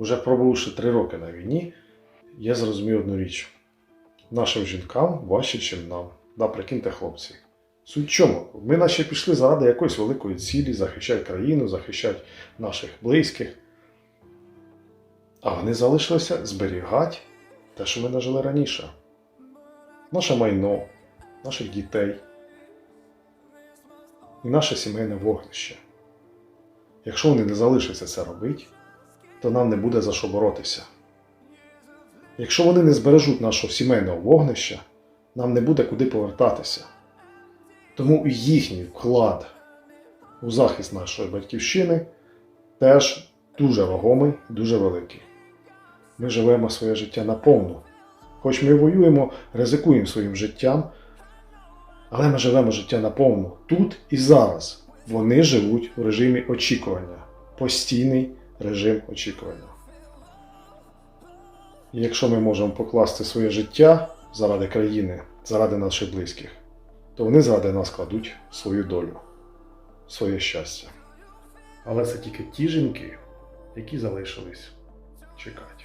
Уже пробувши три роки на війні, я зрозумів одну річ: нашим жінкам важче, ніж нам. Да, прикиньте, хлопці. Суть чому? Ми наче пішли заради якоїсь великої цілі, захищати країну, захищати наших близьких. А вони залишилися зберігати те, що ми нажили раніше. Наше майно, наших дітей і наше сімейне вогнище. Якщо вони не залишаться це робити, то нам не буде за що боротися. Якщо вони не збережуть нашого сімейного вогнища, нам не буде куди повертатися. Тому і їхній вклад у захист нашої батьківщини теж дуже вагомий, дуже великий. Ми живемо своє життя наповну. Хоч ми воюємо, ризикуємо своїм життям, але ми живемо життя наповну тут і зараз. Вони живуть у режимі очікування, постійний режим очікування. І якщо ми можемо покласти своє життя заради країни, заради наших близьких, то вони заради нас кладуть свою долю, своє щастя. Але це тільки ті жінки, які залишились чекати.